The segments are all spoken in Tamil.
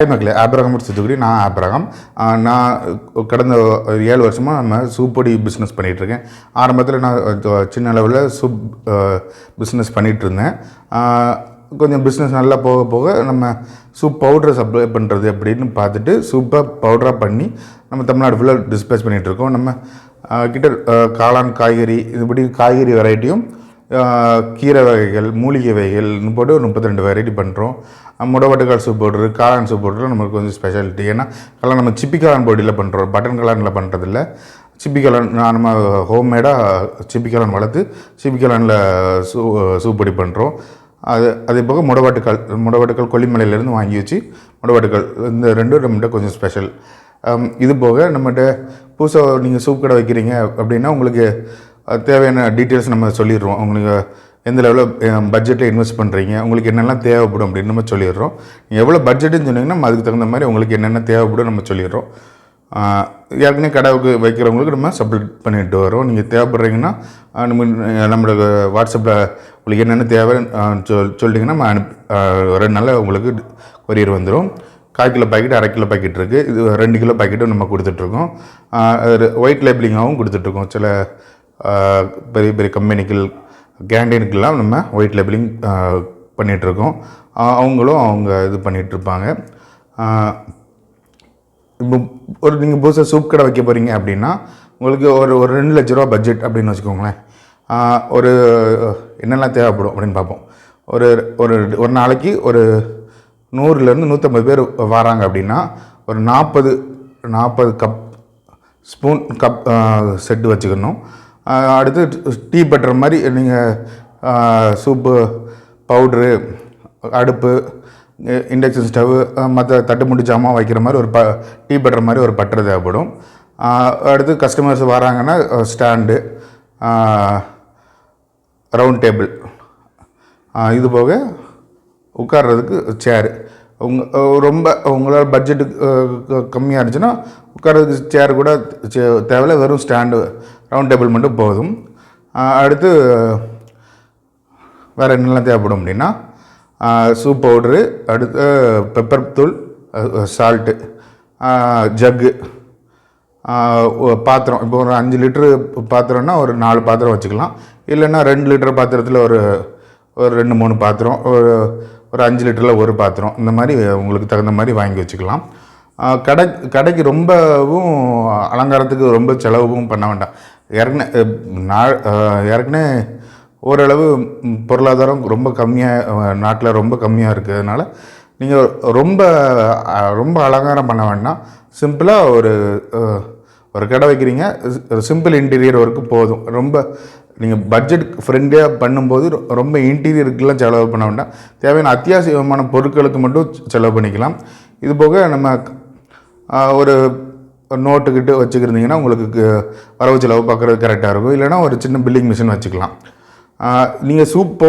மக்களே ஆப்ரகம் சித்துக்குடி நான் ஆப்ரகம். நான் கடந்த ஏழு வருஷமாக நம்ம சூப் பொடி பிஸ்னஸ் பண்ணிகிட்ருக்கேன் ஆரம்பத்தில் நான் சின்ன அளவில் சூப் பிஸ்னஸ் பண்ணிகிட்ருந்தேன் கொஞ்சம் பிஸ்னஸ் நல்லா போக போக நம்ம சூப் பவுடரை சப்ளை பண்ணுறது அப்படின்னு பார்த்துட்டு சூப்பை பவுடராக பண்ணி நம்ம தமிழ்நாடு ஃபுல்லாக டிஸ்பேஸ் பண்ணிகிட்ருக்கோம் நம்ம கிட்ட காளான் காய்கறி இதுபடி காய்கறி வெரைட்டியும் கீரை வகைகள் மூலிகை வகைகள்னு போட்டு ஒரு முப்பத்தி ரெண்டு வெரைட்டி பண்ணுறோம் முடவட்டுக்கால் சூப் போடுறது காளான் சூப் போடுறது நமக்கு கொஞ்சம் ஸ்பெஷாலிட்டி ஏன்னா அதெல்லாம் நம்ம சிப்பி காளான் பொடியில் பண்ணுறோம் பட்டன் கலானில் பண்ணுறதில்ல சிப்பி கலான் நான் நம்ம ஹோம்மேடாக சிப்பி கலான் வளர்த்து சிப்பி கலானில் சூ சூப் பொடி பண்ணுறோம் அது அதே போக முடவாட்டுக்கால் முடவாட்டுக்கால் கொல்லிமலையிலேருந்து வாங்கி வச்சு முடவாட்டுக்கால் இந்த ரெண்டும் நம்மகிட்ட கொஞ்சம் ஸ்பெஷல் இது போக நம்மகிட்ட புதுசாக நீங்கள் சூப் கடை வைக்கிறீங்க அப்படின்னா உங்களுக்கு தேவையான டீட்டெயில்ஸ் நம்ம சொல்லிடுறோம். உங்களுக்கு எந்த லெவலில் பட்ஜெட்டில் இன்வெஸ்ட் பண்ணுறீங்க உங்களுக்கு என்னெல்லாம் தேவைப்படும் அப்படின்னு நம்ம சொல்லிடுறோம். நீங்கள் எவ்வளோ பட்ஜெட்டுன்னு சொன்னீங்கன்னா நம்ம அதுக்கு தகுந்த மாதிரி உங்களுக்கு என்னென்ன தேவைப்படும் நம்ம சொல்லிடுறோம். ஏற்கனவே கடவுக்கு வைக்கிறவங்களுக்கு நம்ம சப்மிட் பண்ணிட்டு வரோம் நீங்கள் தேவைப்படுறீங்கன்னா நம்ம நம்மளோட வாட்ஸ்அப்பில் உங்களுக்கு என்னென்ன தேவை சொல் சொல்லிட்டீங்கன்னா நம்ம அனுப்பி ரெண்டு நாளில் உங்களுக்கு கொரியர் வந்துடும் கால் கிலோ பாக்கெட் அரை கிலோ பாக்கெட் இருக்குது இது ரெண்டு கிலோ பாக்கெட்டும் நம்ம கொடுத்துட்ருக்கோம் ஒயிட் லேபிளிங்காகவும் கொடுத்துட்ருக்கோம் சில பெரிய பெரிய கம்பெனிகள் கேண்டீனுக்கெல்லாம் நம்ம ஒயிட் லேபிளிங் பண்ணிகிட்ருக்கோம் அவங்களும் அவங்க இது பண்ணிகிட்ருப்பாங்க இப்போ ஒரு நீங்கள் புதுசாக சூப் கடை வைக்க போகிறீங்க அப்படின்னா உங்களுக்கு ஒரு ஒரு ரெண்டு லட்ச ரூபா பட்ஜெட் அப்படின்னு வச்சுக்கோங்களேன். ஒரு என்னெல்லாம் தேவைப்படும் அப்படின்னு பார்ப்போம். ஒரு ஒரு ஒரு நாளைக்கு ஒரு நூறுலேருந்து நூற்றம்பது பேர் வராங்க அப்படின்னா ஒரு நாற்பது நாற்பது கப் ஸ்பூன் கப் செட்டு வச்சுக்கணும். அடுத்து டீ பட்டர் மாதிரி நீங்கள் சூப்பு பவுட்ரு அடுப்பு இண்டக்ஷன் ஸ்டவ் மற்ற தட்டுமுட்டு ஜாமான் வைக்கிற மாதிரி ஒரு ப டீ பட்டர் மாதிரி ஒரு பட்டர் தேவைப்படும். அடுத்து கஸ்டமர்ஸ் வராங்கன்னா ஸ்டாண்டு ரவுண்ட் டேபிள். இது போக உட்கார்றதுக்கு சேரு. உங் ரொம்ப உங்களால் பட்ஜெட்டு கம்மியாக இருந்துச்சுன்னா உட்கார்றதுக்கு சேர் கூட சே- தேவையில்ல. வெறும் ஸ்டாண்டு ரவுண்ட் டேபிள் மட்டும் போதும் அடுத்து வேறு என்னெல்லாம் தேவைப்படும் அப்படின்னா சூப் பவுட்ரு அடுத்து பெப்பர் தூள் சால்ட்டு ஜக்கு பாத்திரம். இப்போ ஒரு அஞ்சு லிட்ரு பாத்திரம்னா ஒரு நாலு பாத்திரம் வச்சுக்கலாம். இல்லைன்னா ரெண்டு லிட்டர் பாத்திரத்தில் ஒரு ஒரு ரெண்டு மூணு பாத்திரம் ஒரு ஒரு அஞ்சு லிட்டரில் ஒரு பாத்திரம். இந்த மாதிரி உங்களுக்கு தகுந்த மாதிரி வாங்கி வச்சுக்கலாம். கடை கடைக்கு ரொம்பவும் அலங்காரத்துக்கு ரொம்ப செலவும் பண்ண வேண்டாம். ஏற்கனவே நான் ஏற்கனவே ஓரளவு பொருளாதாரம் ரொம்ப கம்மியாக நாட்டில் ரொம்ப கம்மியாக இருக்கிறதுனால நீங்கள் ரொம்ப ரொம்ப அலங்காரம் பண்ண வேண்டாம். சிம்பிளாக ஒரு ஒரு கடை வைக்கிறீங்க. சிம்பிள் இன்டீரியர் ஒர்க்கு போதும். ரொம்ப நீங்கள் பட்ஜெட் ஃப்ரெண்ட்லியாக பண்ணும்போது ரொம்ப இன்டீரியருக்கெல்லாம் செலவு பண்ண வேண்டாம். தேவையான அத்தியாவசியமான பொருட்களுக்கு மட்டும் செலவு பண்ணிக்கலாம். இது போக நம்ம ஒரு நோட்டுக்கிட்டு வச்சுக்கிருந்தீங்கன்னா உங்களுக்கு வரவு செலவு பார்க்குறது கரெக்டாக இருக்கும். இல்லைன்னா ஒரு சின்ன பில்லிங் மிஷின் வச்சுக்கலாம். நீங்கள் சூப் போ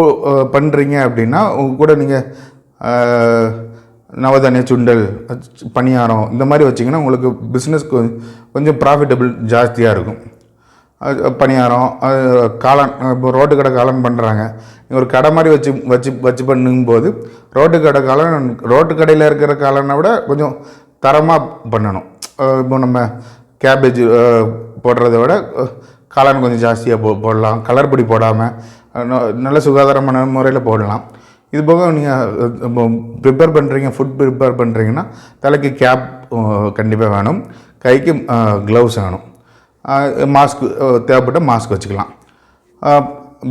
பண்ணுறீங்க அப்படின்னா உங்க கூட நீங்கள் நவதானிய சுண்டல் பணியாரம் இந்த மாதிரி வச்சிங்கன்னா உங்களுக்கு பிஸ்னஸ் கொஞ்சம் ப்ராஃபிட்டபிள் ஜாஸ்தியாக இருக்கும். அது பணியாரம் காளான் இப்போ ரோட்டு கடை காளான் பண்ணுறாங்க ஒரு கடை மாதிரி வச்சு வச்சு வச்சு பண்ணும்போது ரோட்டு கடை காளான் ரோட்டு கடையில் இருக்கிற காளானை விட கொஞ்சம் தரமாக பண்ணணும். இப்போ நம்ம கேபேஜ் போடுறத விட காளான் கொஞ்சம் ஜாஸ்தியாக போ போடலாம். கலர் பொடி போடாமல் நல்ல சுகாதாரமான முறையில் போடலாம். இது போக நீங்கள் ப்ரிப்பேர் பண்ணுறீங்க ஃபுட் ப்ரிப்பேர் பண்ணுறீங்கன்னா தலைக்கு கேப் கண்டிப்பாக வேணும். கைக்கு க்ளவுஸ் வேணும். மாஸ்க் தேவைப்பட்ட மாஸ்க் வச்சுக்கலாம்.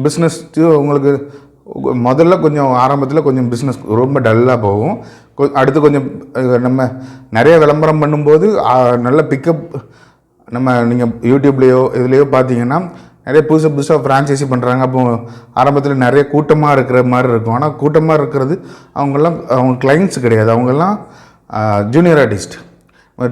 பிஸ்னஸ் உங்களுக்கு முதல்ல கொஞ்சம் ஆரம்பத்தில் கொஞ்சம் பிஸ்னஸ் ரொம்ப டல்லாக போகும். கொ- அடுத்து கொஞ்சம் நம்ம நிறைய விளம்பரம் பண்ணும்போது நல்ல பிக்கப் நம்ம நீங்கள் யூடியூப்லேயோ இதுலேயோ பார்த்தீங்கன்னா நிறைய புதுசாக புதுசாக ஃப்ரான்ச்சைசி பண்ணுறாங்க அப்போ ஆரம்பத்தில் நிறைய கூட்டமாக இருக்கிற மாதிரி இருக்கும். ஆனால் கூட்டமாக இருக்கிறது அவங்கெல்லாம் அவங்க கிளைண்ட்ஸ் கிடையாது. அவங்கெல்லாம் ஜூனியர் ஆர்டிஸ்ட்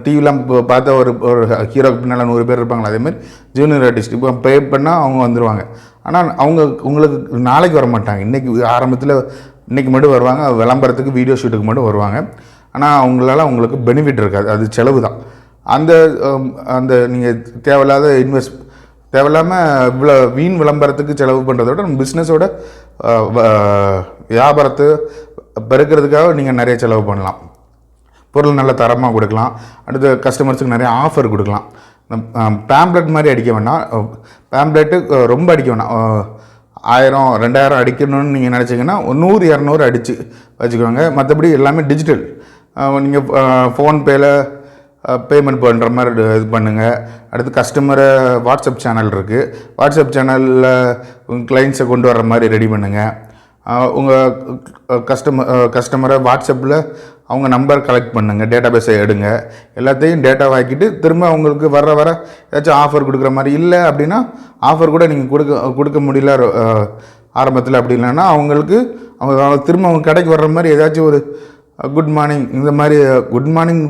டிவிலாம் இப்போ பார்த்தா ஒரு ஒரு ஹீரோக்கு பின்னால் நூறு பேர் இருப்பாங்களா? அதேமாதிரி ஜூனியர் ஆர்டிஸ்ட் இப்போ பே பண்ணால் அவங்க வந்துடுவாங்க ஆனால் அவங்க உங்களுக்கு நாளைக்கு வர மாட்டாங்க இன்றைக்கி ஆரம்பத்தில் இன்றைக்கி மட்டும் வருவாங்க. விளம்பரத்துக்கு வீடியோ ஷூட்டுக்கு மட்டும் வருவாங்க. ஆனால் அவங்களால உங்களுக்கு பெனிஃபிட் இருக்காது. அது செலவு தான். அந்த அந்த நீங்கள் தேவையில்லாத இன்வெஸ்ட் தேவையில்லாமல் இவ்வளோ வீண் விளம்பரத்துக்கு செலவு பண்ணுறத விட நம்ம பிஸ்னஸோட வியாபாரத்தை பெருக்கிறதுக்காக நீங்கள் நிறைய செலவு பண்ணலாம். பொருள் நல்ல தரமாக கொடுக்கலாம். அடுத்து கஸ்டமர்ஸுக்கு நிறைய ஆஃபர் கொடுக்கலாம். பேம்ப்ளெட் மாதிரி அடிக்க வேண்டாம். பேம்ப்ளெட்டு ரொம்ப அடிக்க வேண்டாம். ஆயிரம் ரெண்டாயிரம் அடிக்கணும்னு நீங்கள் நினச்சிங்கன்னா ஒரு நூறு இரநூறு அடித்து வச்சுக்கோங்க. மற்றபடி எல்லாமே டிஜிட்டல் நீங்கள் ஃபோன்பேயில் பேமெண்ட் பண்ணுற மாதிரி இது- பண்ணுங்கள் அடுத்து கஸ்டமரை வாட்ஸ்அப் சேனல் இருக்குது வாட்ஸ்அப் சேனலில் கிளைண்ட்ஸை கொண்டு வர்ற மாதிரி ரெடி பண்ணுங்கள் உங்கள் கஸ்டமர் கஸ்டமரை வாட்ஸ்அப்பில் அவங்க நம்பர் கலெக்ட் பண்ணுங்கள் டேட்டா பேஸை எடுங்க. எல்லாத்தையும் டேட்டா வாக்கிட்டு திரும்ப அவங்களுக்கு வர வர ஏதாச்சும் ஆஃபர் கொடுக்குற மாதிரி இல்லை அப்படின்னா ஆஃபர் கூட நீங்கள் கொடுக்க கொடுக்க முடியல ஆரம்பத்தில் அப்படி இல்லைன்னா அவங்களுக்கு அவங்க அவங்க திரும்ப அவங்க கடைக்கு வர்ற மாதிரி ஏதாச்சும் ஒரு குட் மார்னிங் இந்த மாதிரி குட் மார்னிங்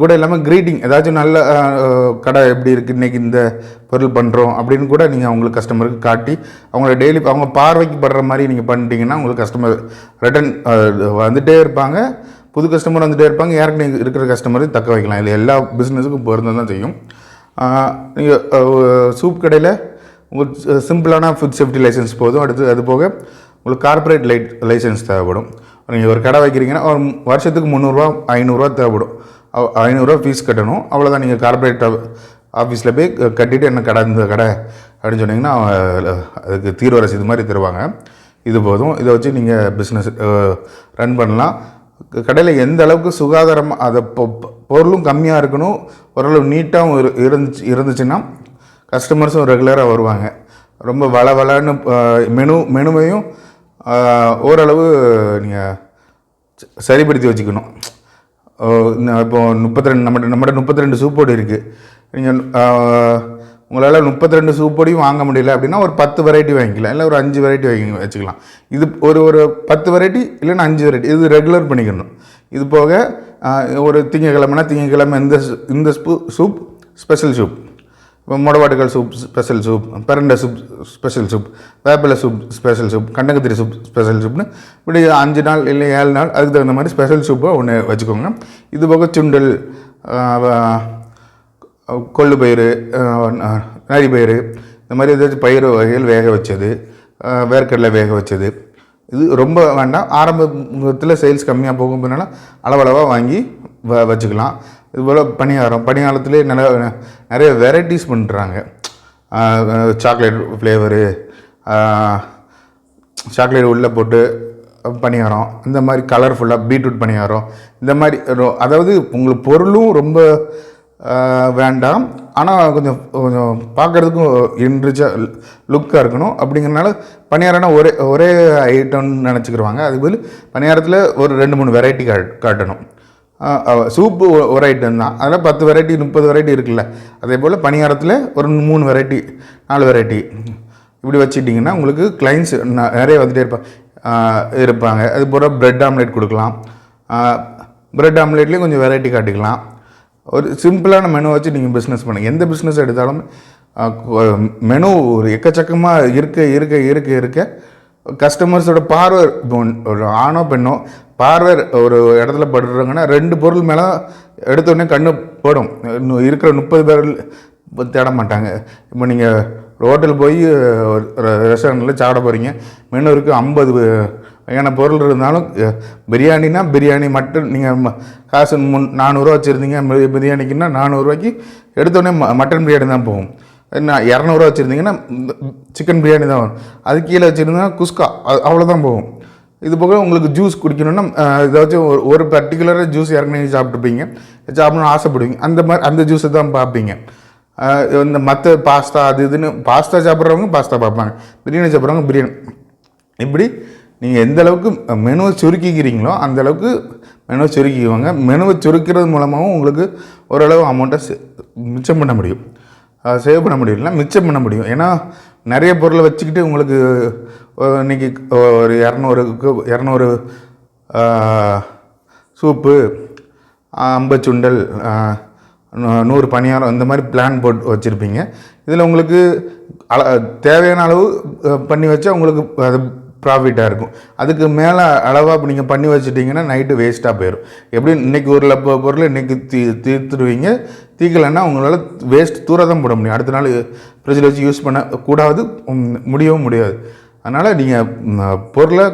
கூட இல்லாமல் க்ரீட்டிங் ஏதாச்சும் நல்ல கடை எப்படி இருக்குது இன்றைக்கி இந்த பொருள் பண்ணுறோம் அப்படின்னு கூட நீங்கள் அவங்களுக்கு கஸ்டமருக்கு காட்டி அவங்கள டெய்லி அவங்க பார்வைக்கு படுற மாதிரி நீங்கள் பண்ணிட்டீங்கன்னா உங்களுக்கு கஸ்டமர் ரிட்டன் வந்துகிட்டே இருப்பாங்க. புது கஸ்டமர் வந்துட்டே இருப்பாங்க. ஏற்கனவே இருக்கிற கஸ்டமரையும் தக்க வைக்கலாம். இல்லை எல்லா பிஸ்னஸுக்கும் பொருந்த தான் செய்யும். நீங்கள் சூப் கடையில் உங்களுக்கு சிம்பிளான ஃபுட் சேஃப்டி லைசன்ஸ் போதும். அடுத்து அது போக உங்களுக்கு கார்ப்பரேட் லைட் லைசன்ஸ் தேவைப்படும். நீங்கள் ஒரு கடை வைக்கிறீங்கன்னா ஒரு வருஷத்துக்கு முந்நூறுரூவா ஐநூறுரூவா தேவைப்படும். ஐநூறுரூவா ஃபீஸ் கட்டணும். அவ்வளோதான் நீங்கள் கார்ப்பரேட் ஆஃபீஸில் போய் கட்டிவிட்டு என்ன கடை இந்த கடை அப்படின்னு சொன்னீங்கன்னா அதுக்கு தீர்வு ரசீது மாதிரி தருவாங்க. இது போதும். இதை வச்சு நீங்கள் பிஸ்னஸ் ரன் பண்ணலாம். கடையில் எந்த அளவுக்கு சுகாதாரம் அதை பொ- பொருளும் கம்மியாக இருக்கணும் ஓரளவு நீட்டாகவும் இரு இருந்துச்சு இருந்துச்சுன்னா கஸ்டமர்ஸும் ரெகுலராக வருவாங்க. ரொம்ப வள வளன்னு மெனு மெனுவையும் ஓரளவு நீங்கள் சரிப்படுத்தி வச்சுக்கணும். இப்போ முப்பத்தி ரெண்டு நம்ம நம்மகிட்ட முப்பத்தி ரெண்டு சூப்போடு இருக்குது நீங்கள் உங்களால் முப்பத்தி ரெண்டு சூப்போடையும் வாங்க முடியல அப்படின்னா ஒரு பத்து வெரைட்டி வாங்கிக்கலாம். இல்லை ஒரு அஞ்சு வெரைட்டி வாங்கி வச்சுக்கலாம். இது ஒரு ஒரு பத்து வெரைட்டி இல்லைன்னா அஞ்சு வெரைட்டி இது ரெகுலர் பண்ணிக்கணும். இது போக ஒரு திங்கக்கிழமைனா திங்கக்கிழமை இந்த இந்த ஸ்பூ சூப் ஸ்பெஷல் சூப் இப்போ முடவாட்டுகள் சூப் ஸ்பெஷல் சூப் பெரண்டை சூப் ஸ்பெஷல் சூப் வேப்பிலை சூப் ஸ்பெஷல் சூப் கண்டங்கத்திரி சூப் ஸ்பெஷல் சூப்னு இப்படி அஞ்சு நாள் இல்லை ஏழு நாள் அதுக்கு தகுந்த மாதிரி ஸ்பெஷல் சூப்பை ஒன்று வச்சுக்கோங்க. இது போக சுண்டல் கொள்ளு பயிறு நரி பயிறு இந்த மாதிரி ஏதாச்சும் பயிறு வகைகள் வேக வச்சது வேர்க்கடலை வேக வச்சது. இது ரொம்ப வேண்டாம். ஆரம்பத்தில் சேல்ஸ் கம்மியாக போகும் பின்னால் அளவளவாக வாங்கி வ வச்சுக்கலாம். இதுபோல் பணியாரம் பணியாரத்துலேயே நல்ல நிறைய வெரைட்டிஸ் பண்ணுறாங்க சாக்லேட் ஃப்ளேவரு சாக்லேட் உள்ளே போட்டு பணியாரம் இந்த மாதிரி கலர்ஃபுல்லாக பீட்ரூட் பணியாரம் இந்த மாதிரி ரொ- அதாவது உங்களுக்கு பொருளும் ரொம்ப வேண்டாம். ஆனால் கொஞ்சம் கொஞ்சம் பார்க்குறதுக்கும் இன்ரிச்சாக லுக்காக இருக்கணும். அப்படிங்கிறனால பணியாரம்னா ஒரே ஒரே ஐட்டம்னு நினச்சிக்கிருவாங்க. அதுக்கு பதில் பணியாரத்தில் ஒரு ரெண்டு மூணு வெரைட்டி காட் காட்டணும். சூப்பு ஒரு ஐட்டம் தான். அதில் பத்து வெரைட்டி முப்பது வெரைட்டி இருக்குல்ல. அதே போல் பணியாரத்தில் ஒரு மூணு வெரைட்டி நாலு வெரைட்டி இப்படி வச்சுட்டிங்கன்னா உங்களுக்கு கிளைண்ட்ஸ் நிறைய வந்துட்டே இருப்பாங்க இருப்பாங்க. அது போல் ஆம்லேட் கொடுக்கலாம். ப்ரெட் ஆம்லேட்லேயும் கொஞ்சம் வெரைட்டி காட்டிக்கலாம். ஒரு சிம்பிளான மெனு வச்சு நீங்கள் பிஸ்னஸ் பண்ணுங்கள் எந்த பிஸ்னஸ் எடுத்தாலும் மெனு ஒரு எக்கச்சக்கமாக இருக்க இருக்க இருக்க இருக்க கஸ்டமர்ஸோட பார்வை இப்போ ஒரு ஆணோ பெண்ணோ பார்வை ஒரு இடத்துல படுறாங்கன்னா ரெண்டு பொருள் மேலே எடுத்தோடனே கண்ணு போடும். இருக்கிற முப்பது பேர் தேட மாட்டாங்க. இப்போ நீங்கள் ஹோட்டல் போய் ஒரு ரெஸ்டாரண்ட்டில் சாப்பிட போகிறீங்க மெனு இருக்குது ஐம்பது வகையான பொருள் இருந்தாலும் பிரியாணினா பிரியாணி மட்டன் நீங்கள் காசு முன் நானூறுரூவா வச்சுருந்தீங்க பிரியாணிக்குன்னா நானூறுரூவாய்க்கு எடுத்தோடனே ம மட்டன் பிரியாணி தான் போகும். நான் இரநூறுவா வச்சுருந்தீங்கன்னா சிக்கன் பிரியாணி தான் வரும். அது கீழே வச்சுருந்தா குஸ்கா அது அவ்வளோதான் போகும். இது போக உங்களுக்கு ஜூஸ் குடிக்கணும்னா ஏதாச்சும் ஒரு ஒரு பர்டிகுலராக ஜூஸ் இறங்கி சாப்பிட்ருப்பீங்க சாப்பிடணும்னு ஆசைப்படுவீங்க. அந்த மாதிரி அந்த ஜூஸை தான் பார்ப்பீங்க. இந்த மற்ற பாஸ்தா அது இதுன்னு பாஸ்தா சாப்பிட்றவங்க பாஸ்தா பார்ப்பாங்க. பிரியாணி சாப்பிட்றவங்க பிரியாணி. இப்படி நீங்கள் எந்த அளவுக்கு மெனுவை சுருக்கிக்கிறீங்களோ அந்த அளவுக்கு மெனுவை சுருக்கிக்குவாங்க. மெனுவை சுருக்கிறது மூலமாகவும் உங்களுக்கு ஓரளவு அமௌண்ட்டை மிச்சம் பண்ண முடியும். சேவ் பண்ண முடியலனா மிச்சம் பண்ண முடியும். ஏன்னா நிறைய பொருளை வச்சுக்கிட்டு உங்களுக்கு இன்றைக்கி இன்னைக்கு ஒரு இரநூறு இரநூறு சூப்பு அம்பச்சுண்டல் சுண்டல் நூ- நூறு பணியாரம் இந்த மாதிரி பிளான் போட்டு வச்சுருப்பீங்க. இதில் உங்களுக்கு அள தேவையான அளவு பண்ணி வச்சா உங்களுக்கு அது ப்ராஃபிட்டாக இருக்கும். அதுக்கு மேலே அளவாக நீங்கள் பண்ணி வச்சுட்டிங்கன்னா நைட்டு வேஸ்ட்டாக போயிடும் எப்படி இன்றைக்கி ஒரு லப்ப பொருள் இன்றைக்கி தீ தீர்த்துடுவீங்க. தீக்கலைன்னா உங்களால் வேஸ்ட் தூர தான் போட முடியும். அடுத்த நாள் ஃப்ரிட்ஜில் வச்சு யூஸ் பண்ண கூடாது முடியவும் முடியாது. அதனால் நீங்கள் பொருளை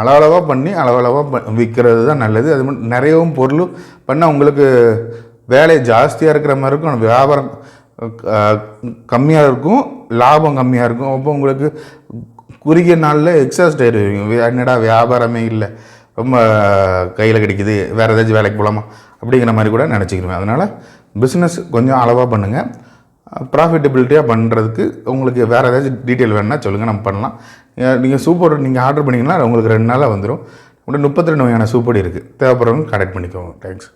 அளவளவாக பண்ணி அளவளவாக விற்கிறது தான் நல்லது. அது மட்டும் நிறையவும் பொருள் பண்ணால் உங்களுக்கு வேலை ஜாஸ்தியாக இருக்கிற மாதிரி இருக்கும். வியாபாரம் கம்மியாக இருக்கும் லாபம் கம்மியாக இருக்கும். அப்போ உங்களுக்கு குறுகிய நாளில் எக்ஸாஸ்ட் ஆயிடுவீங்க என்னடா வியாபாரமே இல்லை. ரொம்ப கையில் கிடைக்குது. வேறு ஏதாச்சும் வேலைக்கு போகலாமா அப்படிங்கிற மாதிரி கூட நினச்சிக்கிடுவேன் அதனால் பிஸ்னஸ் கொஞ்சம் அளவாக பண்ணுங்கள் ப்ராஃபிட்டபிலிட்டியாக பண்ணுறதுக்கு உங்களுக்கு வேறு ஏதாச்சும் டீட்டெயில் வேணுன்னா சொல்லுங்கள் நம்ம பண்ணலாம். நீங்கள் சூப்பர் நீங்கள் ஆர்டர் பண்ணிங்கன்னா உங்களுக்கு ரெண்டு நாளாக வந்துடும் உங்கள்கிட்ட முப்பத்தி ரெண்டு வகையான சூப்படி இருக்குது தேவைப்படுறவங்க கனெக்ட் பண்ணிக்கோங்க. தேங்க்ஸ்